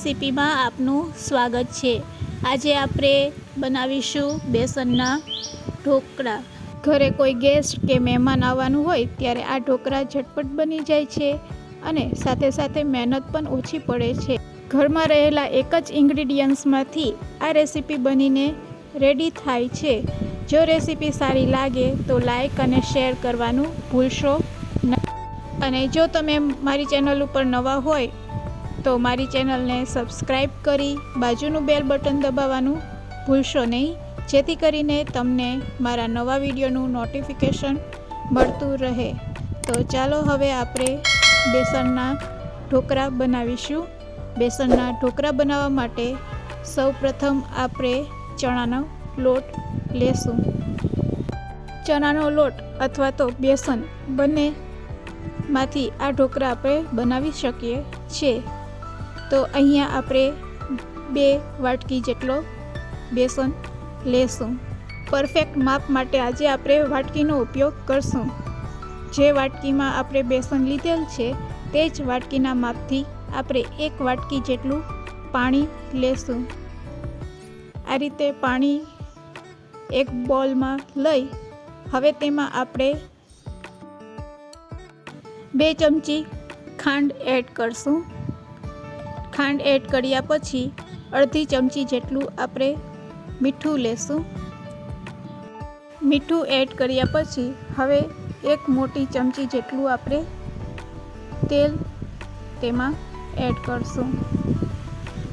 રેસિપીમાં આપનું સ્વાગત છે. આજે આપણે બનાવીશું બેસનના ઢોકળા. ઘરે કોઈ ગેસ્ટ કે મહેમાન આવવાનું હોય ત્યારે આ ઢોકળા ઝટપટ બની જાય છે અને સાથે સાથે મહેનત પણ ઓછી પડે છે. ઘરમાં રહેલા એક જ ઇન્ગ્રીડિયન્ટ્સમાંથી આ રેસીપી બનીને રેડી થાય છે. જો રેસીપી સારી લાગે તો લાઈક અને શેર કરવાનું ભૂલશો અને જો તમે મારી ચેનલ ઉપર નવા હોય તો મારી ચેનલને સબસ્ક્રાઈબ કરી બાજુનું બેલ બટન દબાવવાનું ભૂલશો નહીં. જેથી કરીને તમને મારા નવા વિડીયોનું નોટિફિકેશન મળતું રહે. તો ચાલો હવે આપણે બેસનના ઢોકળા બનાવીશું. બેસનના ઢોકળા બનાવવા માટે સૌ પ્રથમ આપણે ચણાનો લોટ લેશું. ચણાનો લોટ અથવા તો બેસન બંનેમાંથી આ ઢોકળા આપણે બનાવી શકીએ છીએ. તો અહીંયા આપણે બે વાટકી જેટલો બેસન લેશું. પરફેક્ટ માપ માટે આજે આપણે વાટકીનો ઉપયોગ કરશું. જે વાટકીમાં આપણે બેસન લીધેલ છે, તે જ વાટકીના માપથી આપણે એક વાટકી જેટલું પાણી લેશું. આ રીતે પાણી એક બોલમાં લઈ, હવે તેમાં આપણે બે ચમચી ખાંડ એડ કરશું. ખાંડ એડ કર્યા પછી અડધી ચમચી જેટલું આપણે મીઠું લેશું. મીઠું એડ કર્યા પછી હવે એક મોટી ચમચી જેટલું આપણે તેલ તેમાં એડ કરશું.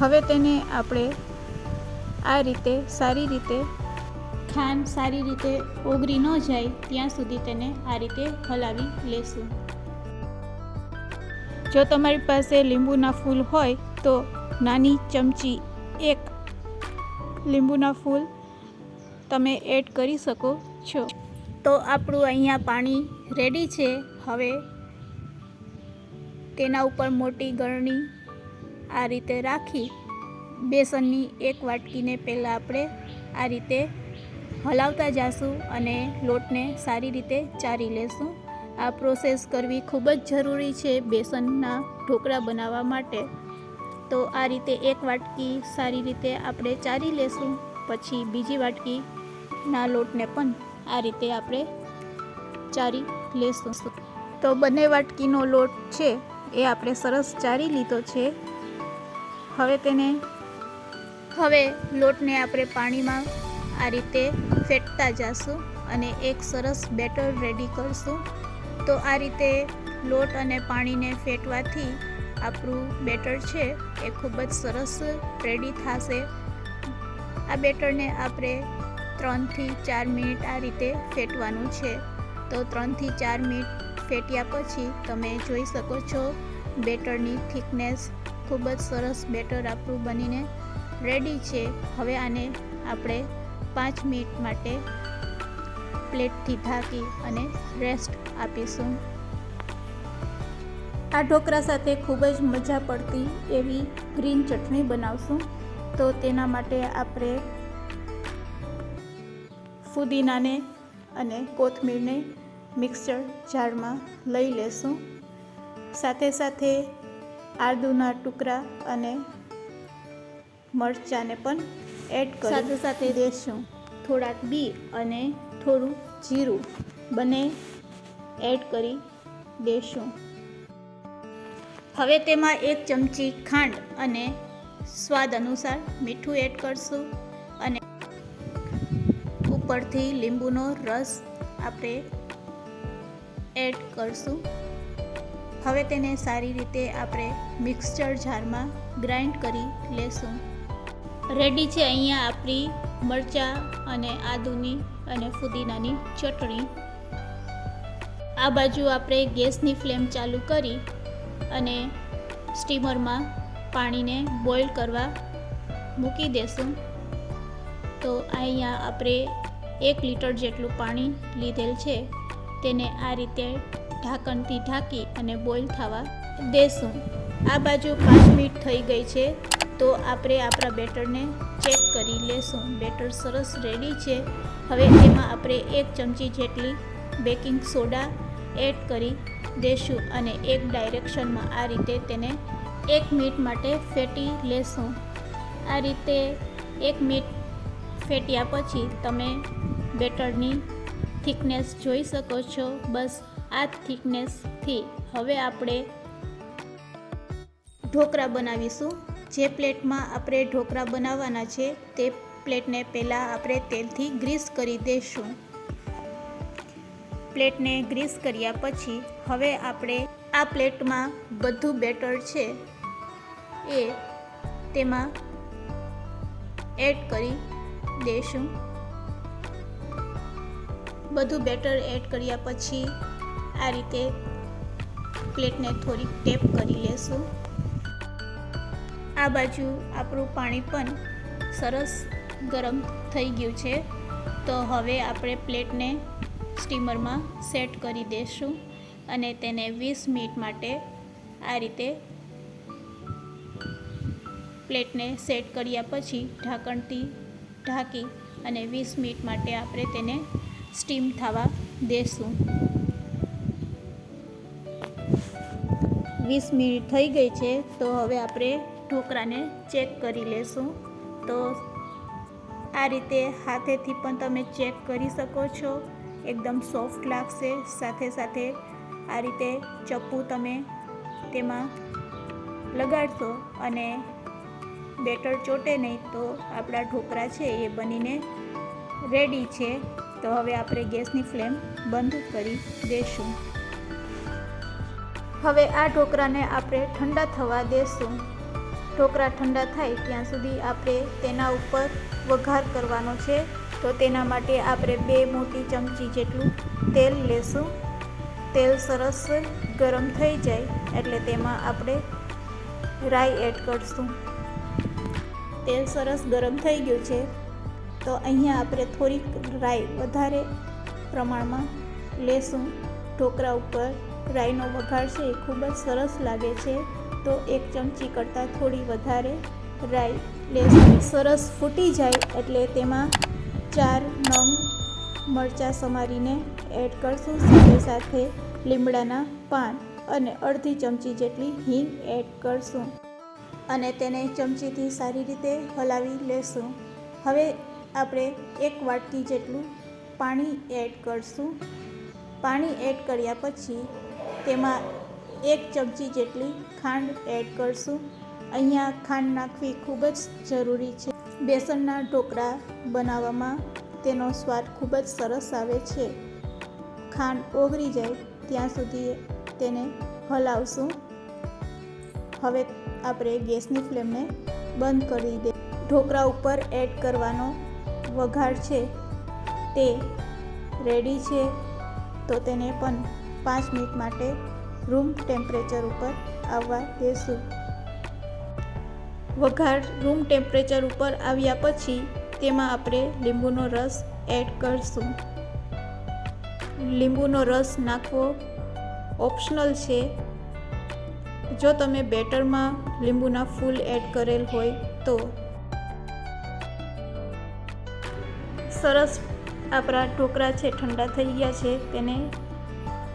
હવે તેને આપણે આ રીતે સારી રીતે ખાંડ સારી રીતે ઓગળી ન જાય ત્યાં સુધી તેને આ રીતે હલાવી લેશું. જો તમારી પાસે લીંબુના ફૂલ હોય તો નાની ચમચી, એક લીંબુના ફૂલ તમે એડ કરી શકો છો. તો આપણું અહીંયા પાણી રેડી છે. હવે તેના ઉપર મોટી ગળણી આ રીતે રાખી, બેસનની એક વાટકીને પહેલાં આપણે આ રીતે હલાવતા જાશું અને લોટને સારી રીતે ચારી લેશું. આ પ્રોસેસ કરવી ખૂબ જ જરૂરી છે બેસનના ઢોકળા બનાવવા માટે. તો આ રીતે એક વાટકી સારી રીતે આપણે ચારી લેશું, પછી બીજી વાટકીના લોટને પણ આ રીતે આપણે ચારી લેશું. તો બંને વાટકીનો લોટ છે, એ આપણે સરસ ચારી લીધો છે. હવે તેને, હવે લોટને આપણે પાણીમાં આ રીતે ફેટતા જશું અને એક સરસ બેટર રેડી કરશું. તો આ રીતે લોટ અને પાણીને ફેટવાથી આપણું બેટર છે એ ખૂબ જ સરસ રેડી થશે. આ બેટરને આપણે ત્રણથી ચાર મિનિટ આ રીતે ફેટવાનું છે. તો ત્રણથી ચાર મિનિટ ફેટ્યા પછી તમે જોઈ શકો છો બેટરની થિકનેસ ખૂબ જ સરસ બેટર આપણું બનીને રેડી છે. હવે આને આપણે પાંચ મિનિટ માટે પ્લેટથી ઢાંકી અને રેસ્ટ આપીશું. આ ઢોકળા સાથે ખૂબ જ મજા પડતી એવી ગ્રીન ચટણી બનાવશું. તો તેના માટે આપણે ફુદીનાને અને કોથમીરને મિક્સર જારમાં લઈ લેશું. સાથે સાથે આદુના ટુકડા અને મરચાંને પણ એડ કરી સાથે સાથે દેશું. થોડાક બી અને થોડું જીરું બંને એડ કરી દેશું. હવે તેમાં એક ચમચી ખાંડ અને સ્વાદ અનુસાર મીઠું એડ કરશું અને ઉપરથી લીંબુનો રસ આપણે એડ કરશું. હવે તેને સારી રીતે આપણે મિક્સચર જારમાં ગ્રાઇન્ડ કરી લેશું. રેડી છે અહીંયા આપણી મરચાં અને આદુની અને ફુદીનાની ચટણી. આ બાજુ આપણે ગેસની ફ્લેમ ચાલુ કરી અને સ્ટીમરમાં પાણીને બોઇલ કરવા મૂકી દેશું. તો અહીંયા આપણે એક લીટર જેટલું પાણી લીધેલ છે. તેને આ રીતે ઢાંકણથી ઢાંકી અને બોઇલ થવા દેશું. આ બાજુ પાંચ મિનિટ થઈ ગઈ છે, તો આપણે આપણા બેટરને ચેક કરી લેશું. બેટર સરસ રેડી છે. હવે તેમાં આપણે એક ચમચી જેટલી બેકિંગ સોડા એડ કરી દેશું અને એક ડાયરેક્શનમાં આ રીતે તેને એક મિનિટ માટે ફેટી લેશું. આ રીતે એક મિનિટ ફેટ્યા પછી તમે બેટરની થિકનેસ જોઈ શકો છો. બસ આ થિકનેસથી હવે આપણે ઢોકળા બનાવીશું. જે પ્લેટમાં આપણે ઢોકળા બનાવવાના છે તે પ્લેટને પહેલાં આપણે તેલથી ગ્રીસ કરી દઈશું પ્લેટને ગ્રીસ કર્યા પછી હવે આપણે આ પ્લેટમાં બધું બેટર છે એ તેમાં એડ કરી દઈશું બધું બેટર એડ કર્યા પછી આ રીતે પ્લેટને થોડીક ટેપ કરી લેશું. આ બાજુ આપણું પાણી પણ સરસ ગરમ થઈ ગયું છે. તો હવે આપણે પ્લેટને સ્ટીમરમાં સેટ કરી દઈશું અને તેને વીસ મિનિટ માટે આ રીતે પ્લેટને સેટ કર્યા પછી ઢાંકણથી ઢાંકી અને વીસ મિનિટ માટે આપણે તેને સ્ટીમ થવા દેશું. વીસ મિનિટ થઈ ગઈ છે તો હવે આપણે ઢોકળાને ચેક કરી લેશું. તો આ રીતે હાથેથી પણ તમે ચેક કરી શકો છો. એકદમ સોફ્ટ લાગશે. સાથે સાથે આ રીતે ચપ્પુ તમે તેમાં લગાડશો અને બેટર ચોટે નહીં તો આપણા ઢોકળા છે એ બનીને રેડી છે. તો હવે આપણે ગેસની ફ્લેમ બંધ કરી દઈશું હવે આ ઢોકળાને આપણે ઠંડા થવા દેશું. ઢોકળા ઠંડા થાય ત્યાં સુધી આપણે તેના ઉપર વઘાર કરવાનો છે. તો તેના માટે આપણે બે મોટી ચમચી જેટલું તેલ લેશું. તેલ સરસ ગરમ થઈ જાય એટલે તેમાં આપણે રાઈ એડ કરશું. તેલ સરસ ગરમ થઈ ગયું છે, તો અહીંયા આપણે થોડીક રાઈ વધારે પ્રમાણમાં લેશું. ઢોકળા ઉપર રાઈનો વઘાર છે એ ખૂબ જ સરસ લાગે છે, તો એક ચમચી કરતાં થોડી વધારે રાઈ લેશું. સરસ ફૂટી જાય એટલે તેમાં ચાર નંગ મરચાં સમારીને એડ કરશું સાથે સાથે લીમડાના પાન અને અડધી ચમચી જેટલી હિંગ એડ કરશું અને તેને ચમચીથી સારી રીતે હલાવી લેશું. હવે આપણે એક વાટકી જેટલું પાણી એડ કરશું. પાણી એડ કર્યા પછી તેમાં એક ચમચી જેટલી ખાંડ એડ કરશું. અહીંયા ખાંડ નાખવી ખૂબ જ જરૂરી છે. બેસનના ઢોકળા બનાવવામાં તેનો સ્વાદ ખૂબ જ સરસ આવે છે. ખાંડ ઓગળી જાય ત્યાં સુધી તેને હલાવશું. હવે આપણે ગેસની ફ્લેમને બંધ કરી દે. ઢોકળા ઉપર એડ કરવાનો વઘાર છે. તે રેડી છે તો તેને પણ પાંચ મિનિટ માટે રૂમ ટેમ્પરેચર ઉપર આવવા દેશું. વઘાર રૂમ ટેમ્પરેચર ઉપર આવ્યા પછી તેમાં આપણે લીંબુનો રસ એડ કરશું. લીંબુનો રસ નાખવો ઓપ્શનલ છે. જો તમે બેટરમાં લીંબુના ફૂલ એડ કરેલ હોય તો. સરસ આપણા ઢોકળા છે, ઠંડા થઈ ગયા છે, તેને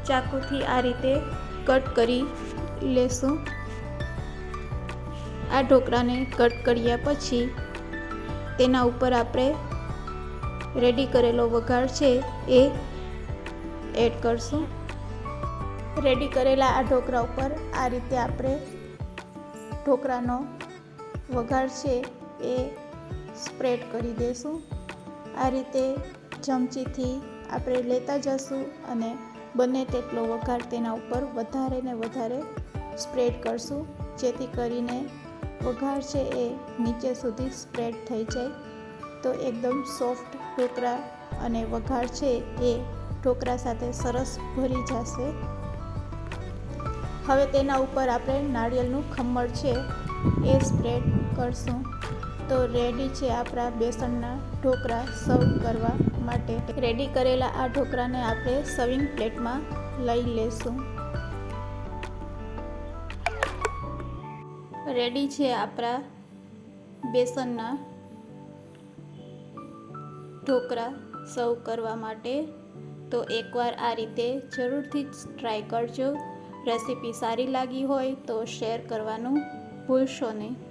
ચાકુથી આ રીતે કટ કરી લેશું. આ ઢોકળાને કટ કર્યા પછી તેના ઉપર આપણે રેડી કરેલો વઘાર છે એ એડ કરશું. રેડી કરેલા આ ઢોકળા ઉપર આ રીતે આપણે ઢોકળાનો વઘાર છે એ સ્પ્રેડ કરી દઈશું આ રીતે ચમચીથી આપણે લેતા જશું અને બને તેટલો વઘાર તેના ઉપર વધારે ને વધારે સ્પ્રેડ કરશું. જેથી કરીને વઘાર છે એ નીચે સુધી સ્પ્રેડ થઈ જાય. તો એકદમ સોફ્ટ ઢોકળા અને વઘાર છે એ ઢોકળા સાથે સરસ ભરી જશે. હવે તેના ઉપર આપણે નાળિયેરનું ખમણ છે એ સ્પ્રેડ કરશું. તો રેડી છે આપણા બેસનના ઢોકળા સર્વ કરવા માટે. રેડી કરેલા આ ઢોકળાને આપણે સર્વિંગ પ્લેટમાં લઈ લેશું. રેડી છે આપણા બેસનના ઢોકળા સર્વ કરવા માટે. તો એકવાર આ રીતે જરૂરથી જ ટ્રાય કરજો. રેસીપી સારી લાગી હોય તો શેર કરવાનું ભૂલશો નહીં.